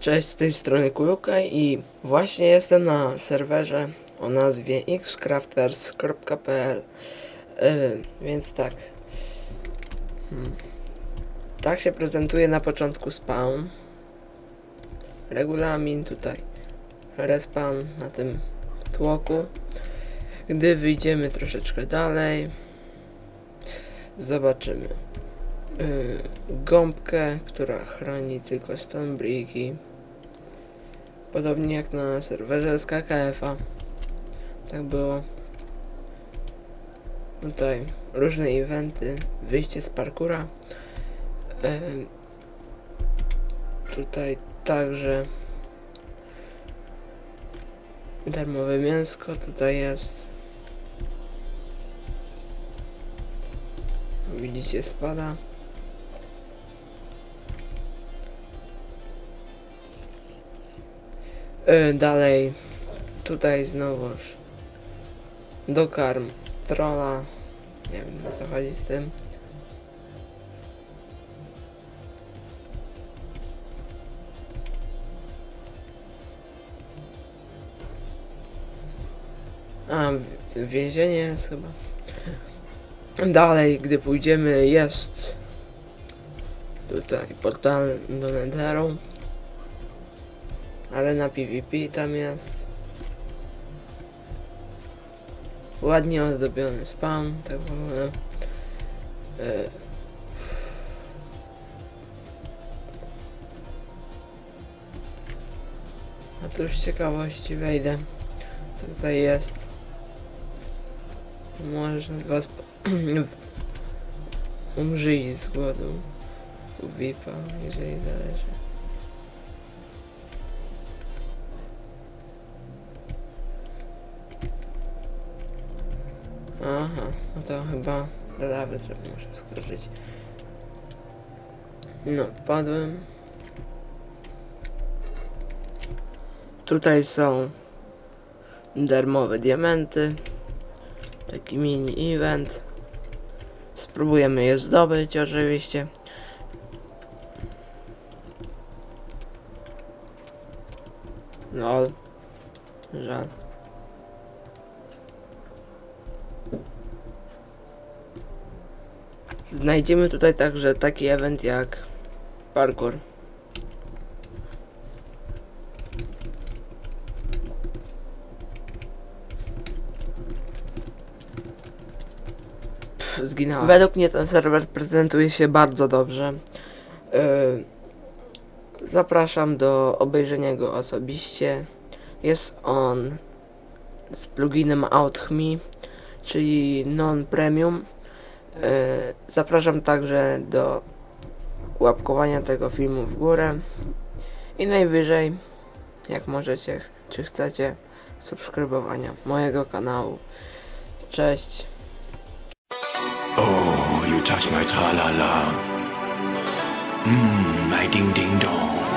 Cześć, z tej strony Kulukaj i właśnie jestem na serwerze o nazwie xcrafters.pl yy, Więc tak. Hmm. Tak się prezentuje na początku spawn. Regulamin tutaj. Respawn na tym tłoku. Gdy wyjdziemy troszeczkę dalej Zobaczymy. Yy, gąbkę, która chroni tylko stone bricki. Podobnie jak na serwerze z KKF-a. Tak było. Tutaj różne eventy, wyjście z parkura. Tutaj także darmowe mięsko tutaj jest. Widzicie, spada. Yy, dalej, tutaj znowuż dokarm trolla. Nie wiem o co chodzi z tym. A, więzienie jest chyba. Dalej, gdy pójdziemy, jest tutaj portal do Netheru. Arena PvP tam jest. Ładnie ozdobiony spawn, tak ogóle. E, A tu już z ciekawości wejdę. Co tutaj jest? Można was umrzyć z głodu. U VIP-a, jeżeli zależy. Aha, no to chyba do lawy trochę muszę skoczyć. No, wpadłem. Tutaj są darmowe diamenty. Taki mini event. Spróbujemy je zdobyć oczywiście. Lol. Żal. Znajdziemy tutaj także taki event jak parkour. Pff, Zginąłem. Według mnie ten serwer prezentuje się bardzo dobrze. Yy, zapraszam do obejrzenia go osobiście. Jest on z pluginem OutHme, czyli non-premium. E, Zapraszam także do łapkowania tego filmu w górę i najwyżej, jak możecie, czy chcecie, subskrybowania mojego kanału. Cześć. Oh, you touch my tra-la-la. Mmm, my ding-ding-dong.